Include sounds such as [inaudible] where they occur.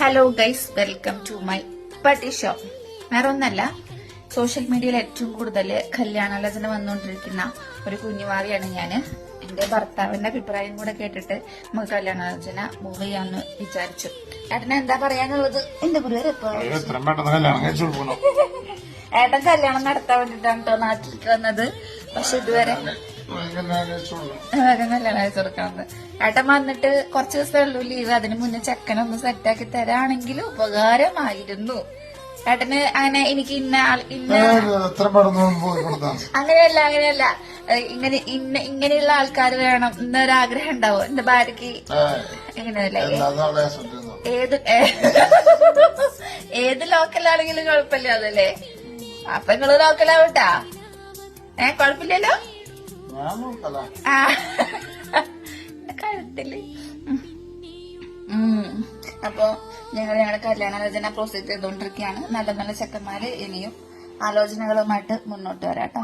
Hello guys welcome to my പട്ടി show വേറെ ഒന്നല്ല സോഷ്യൽ മീഡിയയിൽ ഏറ്റവും കൂടുതൽ കല്യാണാലോചന വന്നുകൊണ്ടിരിക്കുന്ന ഒരു കുഞ്ഞുമാവിയാണ് ഞാൻ എന്റെ ഭർത്താവിന്റെ അഭിപ്രായം കൂടെ കേട്ടിട്ട് നമുക്ക് കല്യാണാലോചന മൂവ് ചെയ്യാമെന്ന് വിചാരിച്ചു. ഏട്ടന് എന്താ പറയാനുള്ളത്? എന്റെ ഗുരുവരെ ഏട്ടൻ കല്യാണം നടത്താൻ വേണ്ടിട്ടാണ് കേട്ടോ നാട്ടിലേക്ക് വന്നത്. പക്ഷെ ഇതുവരെ കല്യാണം അയച്ചു കൊടുക്കണത് ഏട്ടൻ വന്നിട്ട് കുറച്ച് ദിവസമേ ഉള്ളൂ ലീവ് അതിന് മുന്നേ ചെക്കനൊന്ന് സെറ്റാക്കി തരാണെങ്കിൽ ഉപകാരമായിരുന്നു. ഏട്ടന് അങ്ങനെ എനിക്ക് ഇന്ന ആൾ ഇന്ന അങ്ങനെയല്ല അങ്ങനെയല്ല. ഇങ്ങനെ ഇന്ന ഇങ്ങനെയുള്ള ആൾക്കാർ വേണം. എന്നൊരാഗ്രഹം ഉണ്ടാവും. എന്റെ ഭാര്യക്ക് എങ്ങനെയല്ലേ ഏത് ഏത് ലോക്കലാണെങ്കിലും കുഴപ്പമില്ല അതല്ലേ? അപ്പൊ നിങ്ങൾ ലോക്കലാവട്ടാ ഏ കുഴപ്പമില്ലല്ലോ? [laughs] കഴുത്തിൽ. അപ്പൊ ഞങ്ങൾ ഞങ്ങളുടെ കല്യാണാലോചന പ്രോസസ് ചെയ്തുകൊണ്ടിരിക്കുകയാണ് നല്ല നല്ല ചെക്കന്മാര് ഇനിയും ആലോചനകളുമായിട്ട് മുന്നോട്ട് വരാട്ടോ.